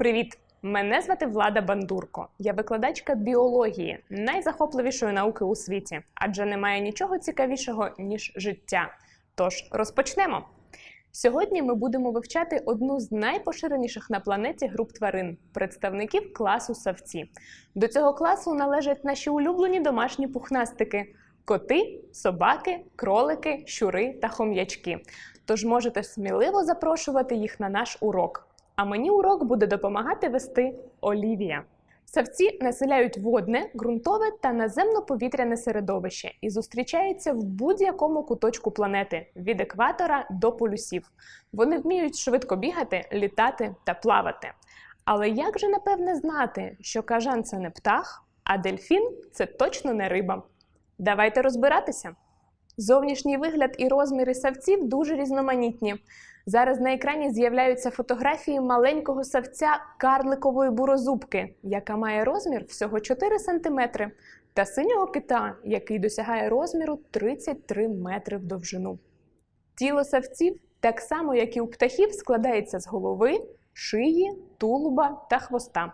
Привіт! Мене звати Влада Бандурко. Я викладачка біології, найзахопливішої науки у світі, адже немає нічого цікавішого, ніж життя. Тож розпочнемо. Сьогодні ми будемо вивчати одну з найпоширеніших на планеті груп тварин представників класу савці. До цього класу належать наші улюблені домашні пухнастики: коти, собаки, кролики, щури та хом'ячки. Тож можете сміливо запрошувати їх на наш урок. А мені урок буде допомагати вести Олівія. Савці населяють водне, ґрунтове та наземно-повітряне середовище і зустрічаються в будь-якому куточку планети від екватора до полюсів. Вони вміють швидко бігати, літати та плавати. Але як же напевне знати, що кажан це не птах, а дельфін це точно не риба? Давайте розбиратися. Зовнішній вигляд і розміри савців дуже різноманітні. Зараз на екрані з'являються фотографії маленького савця карликової бурозубки, яка має розмір всього 4 см, та синього кита, який досягає розміру 33 метри в довжину. Тіло савців, так само як і у птахів, складається з голови, шиї, тулуба та хвоста.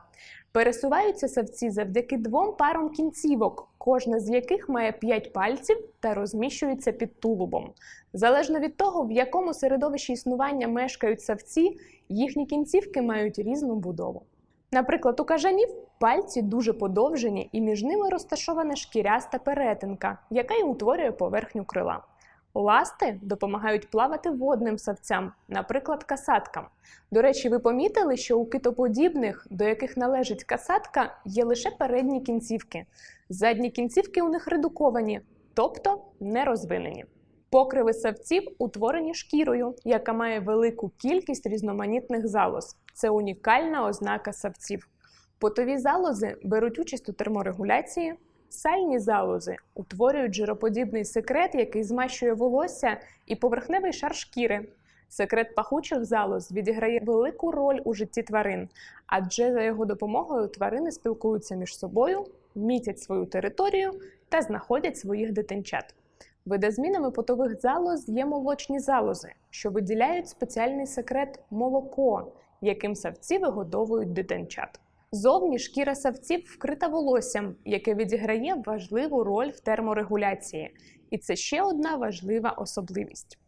Пересуваються савці завдяки двом парам кінцівок, кожна з яких має 5 пальців та розміщується під тулубом. Залежно від того, в якому середовищі існування мешкають савці, їхні кінцівки мають різну будову. Наприклад, у кажанів пальці дуже подовжені і між ними розташована шкіряста перетинка, яка й утворює поверхню крила. Ласти допомагають плавати водним савцям, наприклад, касаткам. До речі, ви помітили, що у китоподібних, до яких належить касатка, є лише передні кінцівки. Задні кінцівки у них редуковані, тобто не розвинені. Покриви савців утворені шкірою, яка має велику кількість різноманітних залоз. Це унікальна ознака савців. Потові залози беруть участь у терморегуляції, Сальні залози утворюють жироподібний секрет, який змащує волосся і поверхневий шар шкіри. Секрет пахучих залоз відіграє велику роль у житті тварин, адже за його допомогою тварини спілкуються між собою, мітять свою територію та знаходять своїх дитинчат. Видозмінами потових залоз є молочні залози, що виділяють спеціальний секрет молоко, яким савці вигодовують дитинчат. Зовні шкіра савців вкрита волоссям, яке відіграє важливу роль в терморегуляції. І це ще одна важлива особливість.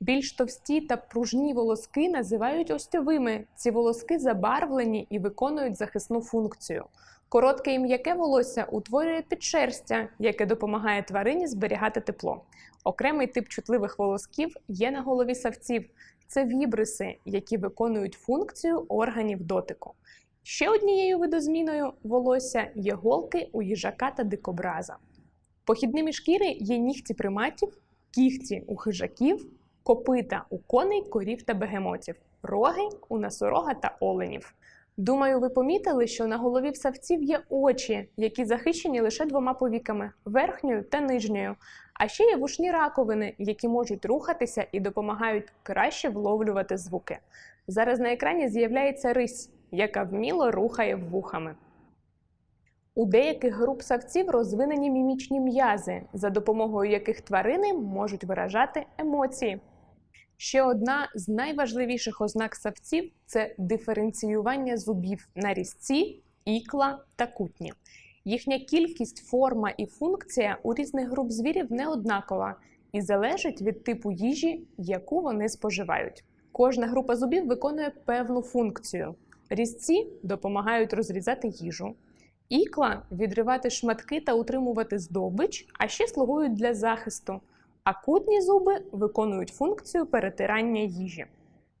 Більш товсті та пружні волоски називають остьовими. Ці волоски забарвлені і виконують захисну функцію. Коротке і м'яке волосся утворює підшерстя, яке допомагає тварині зберігати тепло. Окремий тип чутливих волосків є на голові савців. Це вібриси, які виконують функцію органів дотику. Ще однією видозміною волосся є голки у їжака та дикобраза. Похідними шкіри є нігті приматів, кігті у хижаків, копита у коней, корів та бегемотів, роги у носорога та оленів. Думаю, ви помітили, що на голові в савців є очі, які захищені лише двома повіками верхньою та нижньою. А ще є вушні раковини, які можуть рухатися і допомагають краще вловлювати звуки. Зараз на екрані з'являється рись яка вміло рухає вухами. У деяких груп савців розвинені мімічні м'язи, за допомогою яких тварини можуть виражати емоції. Ще одна з найважливіших ознак савців це диференціювання зубів на різці, ікла та кутні. Їхня кількість, форма і функція у різних груп звірів не однакова і залежить від типу їжі, яку вони споживають. Кожна група зубів виконує певну функцію. Різці допомагають розрізати їжу, ікла відривати шматки та утримувати здобич, а ще слугують для захисту. А кутні зуби виконують функцію перетирання їжі.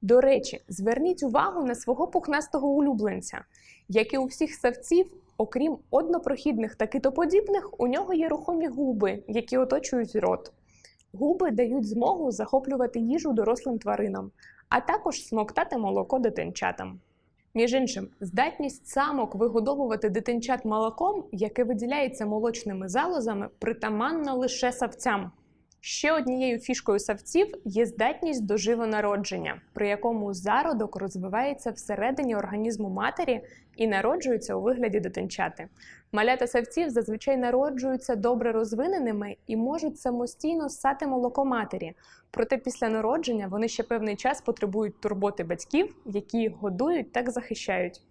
До речі, зверніть увагу на свого пухнастого улюбленця. Як і у всіх савців, окрім однопрохідних та китоподібних, у нього є рухомі губи, які оточують рот. Губи дають змогу захоплювати їжу дорослим тваринам, а також смоктати молоко дитинчатам. Між іншим, здатність самок вигодовувати дитинчат молоком, яке виділяється молочними залозами, притаманна лише савцям. Ще однією фішкою савців є здатність до живонародження, при якому зародок розвивається всередині організму матері і народжується у вигляді дитинчати. Малята савців зазвичай народжуються добре розвиненими і можуть самостійно ссати молоко матері. Проте після народження вони ще певний час потребують турботи батьків, які їх годують та захищають.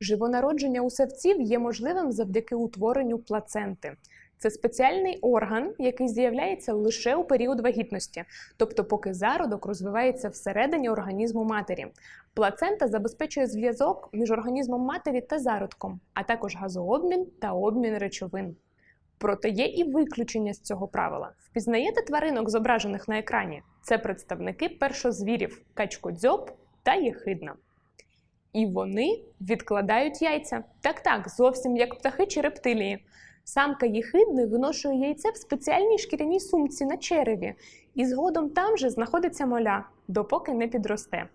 Живонародження у савців є можливим завдяки утворенню плаценти. Це спеціальний орган, який з'являється лише у період вагітності, тобто поки зародок розвивається всередині організму матері. Плацента забезпечує зв'язок між організмом матері та зародком, а також газообмін та обмін речовин. Проте є і виключення з цього правила. Впізнаєте тваринок, зображених на екрані? Це представники першозвірів качкодзьоб та єхидна. І вони відкладають яйця. Так так, зовсім як птахи чи рептилії. Самка єхидни виношує яйце в спеціальній шкіряній сумці на череві, і згодом там же знаходиться моля, допоки не підросте.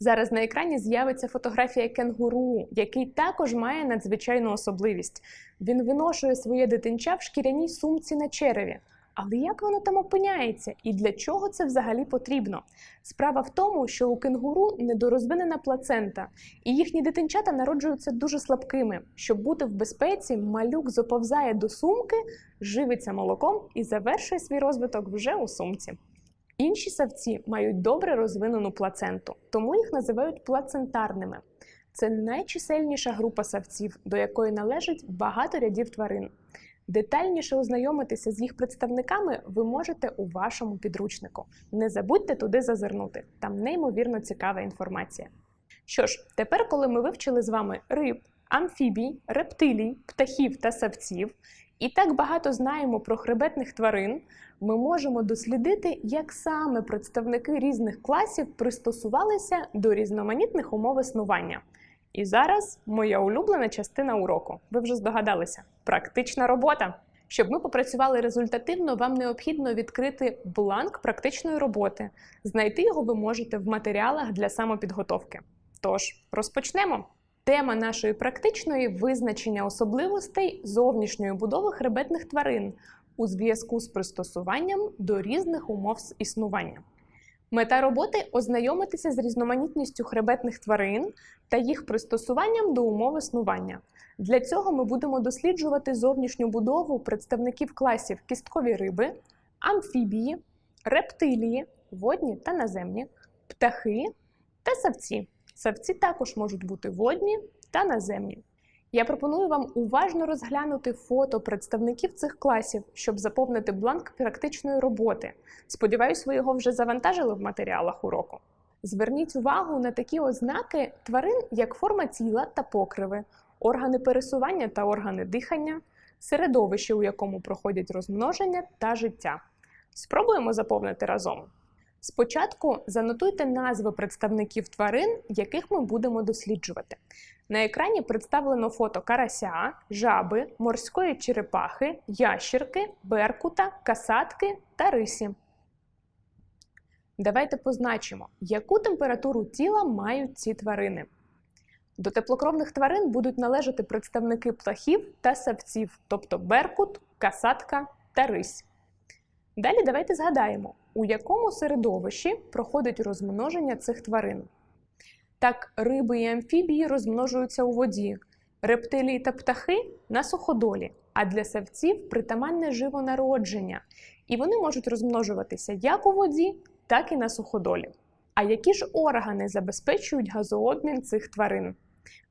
Зараз на екрані з'явиться фотографія кенгуру, який також має надзвичайну особливість. Він виношує своє дитинча в шкіряній сумці на череві. Але як воно там опиняється і для чого це взагалі потрібно? Справа в тому, що у кенгуру недорозвинена плацента, і їхні дитинчата народжуються дуже слабкими. Щоб бути в безпеці, малюк заповзає до сумки, живиться молоком і завершує свій розвиток вже у сумці. Інші савці мають добре розвинену плаценту, тому їх називають плацентарними. Це найчисельніша група савців, до якої належить багато рядів тварин. Детальніше ознайомитися з їх представниками ви можете у вашому підручнику. Не забудьте туди зазирнути, там неймовірно цікава інформація. Що ж, тепер, коли ми вивчили з вами риб, амфібій, рептилій, птахів та савців, і так багато знаємо про хребетних тварин, ми можемо дослідити, як саме представники різних класів пристосувалися до різноманітних умов існування. І зараз моя улюблена частина уроку. Ви вже здогадалися практична робота. Щоб ми попрацювали результативно, вам необхідно відкрити бланк практичної роботи. Знайти його ви можете в матеріалах для самопідготовки. Тож, розпочнемо. Тема нашої практичної визначення особливостей зовнішньої будови хребетних тварин у зв'язку з пристосуванням до різних умов існування. Мета роботи ознайомитися з різноманітністю хребетних тварин та їх пристосуванням до умов існування. Для цього ми будемо досліджувати зовнішню будову представників класів кісткові риби, амфібії, рептилії, водні та наземні, птахи та савці. Савці також можуть бути водні та наземні. Я пропоную вам уважно розглянути фото представників цих класів, щоб заповнити бланк практичної роботи. Сподіваюсь, ви його вже завантажили в матеріалах уроку. Зверніть увагу на такі ознаки тварин, як форма тіла та покриви, органи пересування та органи дихання, середовище, у якому проходять розмноження та життя. Спробуємо заповнити разом. Спочатку занотуйте назви представників тварин, яких ми будемо досліджувати. На екрані представлено фото карася, жаби, морської черепахи, ящерки, беркута, касатки та рисі. Давайте позначимо, яку температуру тіла мають ці тварини. До теплокровних тварин будуть належати представники птахів та савців, тобто беркут, касатка та рись. Далі давайте згадаємо, у якому середовищі проходить розмноження цих тварин. Так, риби і амфібії розмножуються у воді, рептилії та птахи на суходолі, а для савців притаманне живонародження, і вони можуть розмножуватися як у воді, так і на суходолі. А які ж органи забезпечують газообмін цих тварин?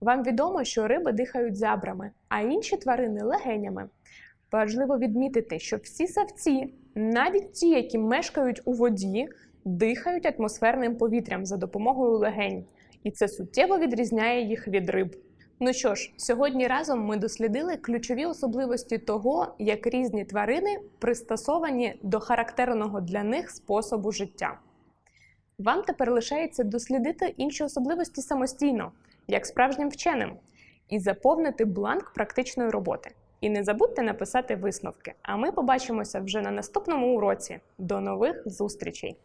Вам відомо, що риби дихають зябрами, а інші тварини легенями. Важливо відмітити, що всі савці, навіть ті, які мешкають у воді, дихають атмосферним повітрям за допомогою легень, і це суттєво відрізняє їх від риб. Ну що ж, сьогодні разом ми дослідили ключові особливості того, як різні тварини пристосовані до характерного для них способу життя. Вам тепер лишається дослідити інші особливості самостійно, як справжнім вченим, і заповнити бланк практичної роботи. І не забудьте написати висновки. А ми побачимося вже на наступному уроці. До нових зустрічей!